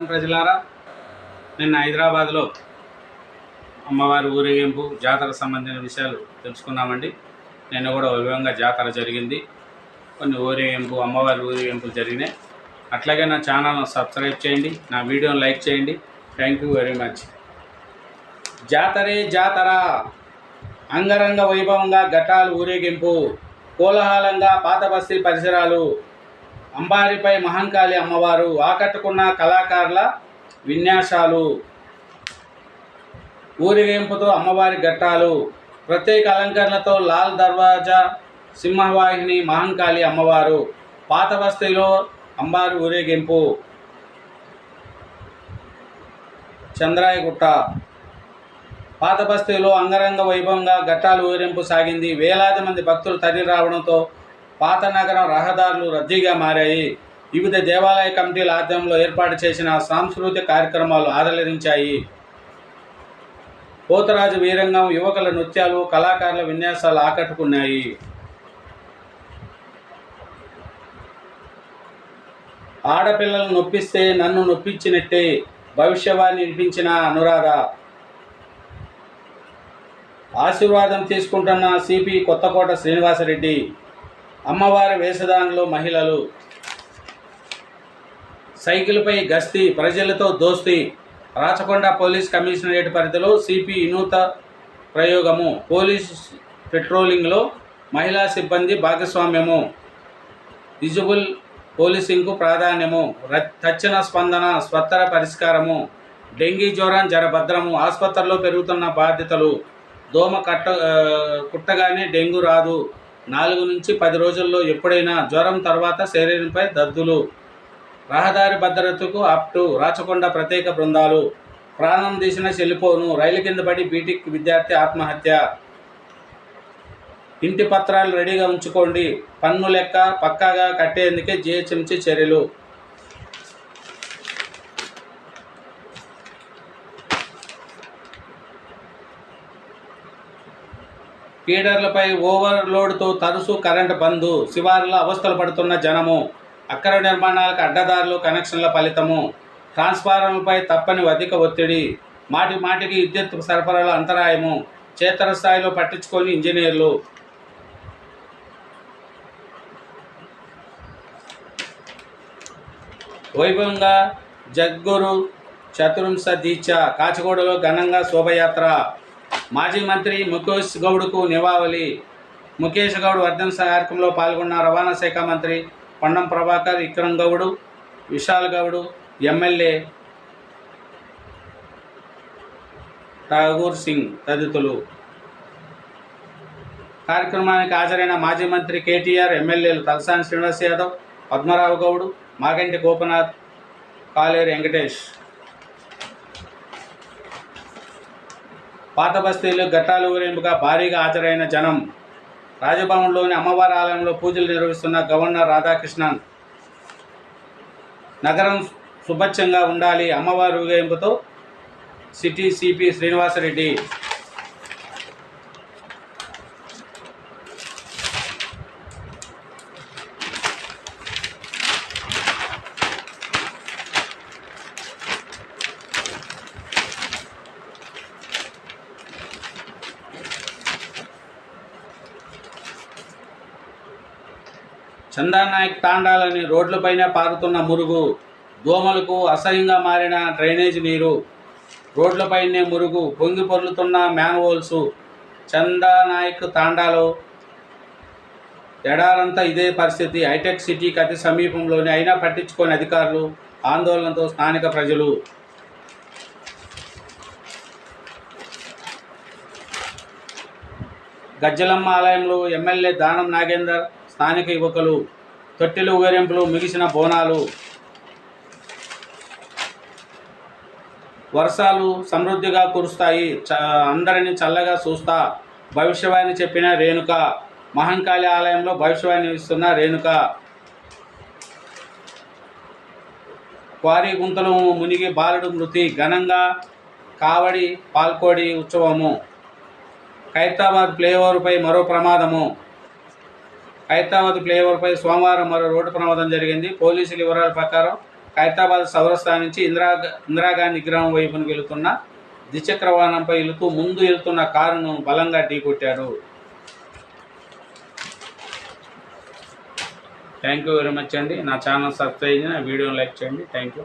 ప్రజలారా నిన్న హైదరాబాద్లో అమ్మవారి ఊరేగింపు జాతర సంబంధించిన విషయాలు తెలుసుకున్నామండి నిన్న కూడా వైభవంగా జాతర జరిగింది. కొన్ని ఊరేగింపు అమ్మవారి ఊరేగింపులు జరిగినాయి. అట్లాగే నా ఛానల్ను సబ్స్క్రైబ్ చేయండి నా వీడియోని లైక్ చేయండి. Thank you very much. జాతరే జాతర. అంగరంగ వైభవంగా ఘటాలు ఊరేగింపు కోలాహలంగా పాత బస్తీ పరిసరాలు అంబారిపై మహంకాళి అమ్మవారు ఆకట్టుకున్న కళాకారుల విన్యాసాలు. ఊరేగింపుతో అమ్మవారి ఘట్టాలు. ప్రత్యేక అలంకరణతో లాల్ దర్వాజా సింహవాహిని మహంకాళి అమ్మవారు. పాత బస్తీలో అంబారి ఊరేగింపు. చంద్రాయగుట్ట. పాత బస్తీలో అంగరంగ వైభవంగా ఘట్టాలు ఊరేంపు సాగింది. వేలాది మంది భక్తులు తరలి రావడంతో పాత నగరం రహదారులు రద్దీగా మారాయి. వివిధ దేవాలయ కమిటీల ఆధ్వర్యంలో ఏర్పాటు చేసిన సాంస్కృతిక కార్యక్రమాలు ఆదరించాయి. పోతరాజు వీరంగం యువకుల నృత్యాలు కళాకారుల విన్యాసాలు ఆకట్టుకున్నాయి. ఆడపిల్లలను నొప్పిస్తే నన్ను నొప్పించినట్టే భవిష్యవాణి వినిపించిన అనురాధ. ఆశీర్వాదం తీసుకుంటున్న సిపి కొత్తకోట శ్రీనివాసరెడ్డి. అమ్మవారి వేషధానంలో మహిళలు సైకిల్పై గస్తీ ప్రజలతో దోస్తీ రాచకొండ పోలీస్ కమిషనరేట్ పరిధిలో సిపి వినూత ప్రయోగము పోలీస్ పెట్రోలింగ్లో మహిళా సిబ్బంది భాగస్వామ్యము విజిబుల్ పోలీసింగ్కు ప్రాధాన్యము తచ్చిన తక్షణ స్పందన స్వత్తర పరిష్కారము డెంగీ జ్వరం జరభద్రము ఆసుపత్రిలో పెరుగుతున్న బాధ్యతలు దోమ కట్ట కుట్టగానే డెంగ్యూ రాదు నాలుగు నుంచి పది రోజుల్లో ఎప్పుడైనా జ్వరం తర్వాత శరీరంపై దద్దులు రహదారి భద్రతకు అప్ టు రాచకొండ ప్రత్యేక బృందాలు ప్రాణం తీసిన చెల్లిపోను రైలు కింద పడి బీటెక్ విద్యార్థి ఆత్మహత్య. ఇంటి పత్రాలు రెడీగా ఉంచుకోండి. పన్ను లెక్క పక్కాగా కట్టేందుకే జిహెచ్ఎంసీ చర్యలు. ఫీడర్లపై ఓవర్లోడ్తో తరచు కరెంట్ బంద్ శివారులో అవస్థలు పడుతున్న జనము అక్కర నిర్మాణాలకు అడ్డదారులు కనెక్షన్ల ఫలితము ట్రాన్స్ఫార్మర్పై తప్పని అధిక ఒత్తిడి మాటి మాటికి విద్యుత్ సరఫరాల అంతరాయము క్షేత్రస్థాయిలో పట్టించుకొని ఇంజనీర్లు. వైభవంగా జగ్గురు చతుర్ంశ దీక్ష కాచిగూడలో ఘనంగా శోభయాత్ర. మాజీ మంత్రి ముఖేష్ గౌడ్కు నివాళి. ముఖేష్ గౌడ్ వర్ధన కార్యక్రమంలో పాల్గొన్న రవాణా శాఖ మంత్రి పొన్నం ప్రభాకర్ విక్రమ్ గౌడ్ విశాల్ గౌడ్ ఎమ్మెల్యే ఠాగూర్ సింగ్ తదితరులు. కార్యక్రమానికి హాజరైన మాజీ మంత్రి కేటీఆర్ ఎమ్మెల్యేలు తలసాని శ్రీనివాస్ యాదవ్ పద్మరావు గౌడ్ మాగంటి గోపనాథ్ కాలేరు వెంకటేష్. పాత బస్తీలు ఘట్టాలు ఊరేంపుగా భారీగా హాజరైన జనం రాజభవన్లోని అమ్మవారి ఆలయంలో పూజలు నిర్వహిస్తున్న గవర్నర్ రాధాకృష్ణన్ నగరం సుభత్యంగా ఉండాలి అమ్మవారి ఊరేంపుతో సిటీ సిపి శ్రీనివాసరెడ్డి చందానాయక్ తాండాలని రోడ్లపైన పారుతున్న మురుగు దోమలకు అసహ్యంగా మారిన డ్రైనేజ్ నీరు. రోడ్లపైనే మురుగు పొంగి పొర్లుతున్న మ్యాన్హోల్స్ చందానాయక్ తాండాలో. ఎడారంతా ఇదే పరిస్థితి. హైటెక్ సిటీకి అతి సమీపంలోనే అయినా పట్టించుకొని అధికారులు ఆందోళనతో స్థానిక ప్రజలు. గజ్జలమ్మ ఆలయంలో ఎమ్మెల్యే దానం నాగేందర్ స్థానిక యువకులు తొట్టెలు ఊరేంపులు మిగిసిన బోనాలు వర్షాలు సమృద్ధిగా కురుస్తాయి. చ అందరిని చల్లగా చూస్తా. భవిష్యవాణి చెప్పిన రేణుక మహంకాళి ఆలయంలో భవిష్యవాణి ఇస్తున్న రేణుక. క్వారీ గుంతలు మునిగి బాలుడు మృతి ఘనంగా కావడి పాల్కోడి ఉత్సవము. ఖైతాబాద్ ఫ్లైఓవర్పై మరో ప్రమాదము. ఖైతాబాద్ ఫ్లైఓవర్పై సోమవారం మరో రోడ్డు ప్రమాదం జరిగింది. పోలీసుల వివరాల ప్రకారం ఖైతాబాద్ సౌరస్థా నుంచి ఇందిరా ఇందిరాగాంధీ గ్రామం వైపున వెళుతున్న ద్విచక్ర వాహనంపై వెళుతూ ముందు వెళ్తున్న కారును బలంగా ఢీకొట్టాడు థ్యాంక్ యూ వెరీ మచ్ అండి. నా ఛానల్ సబ్స్క్రైబ్ చేయండి నా వీడియోని లైక్ చేయండి. Thank you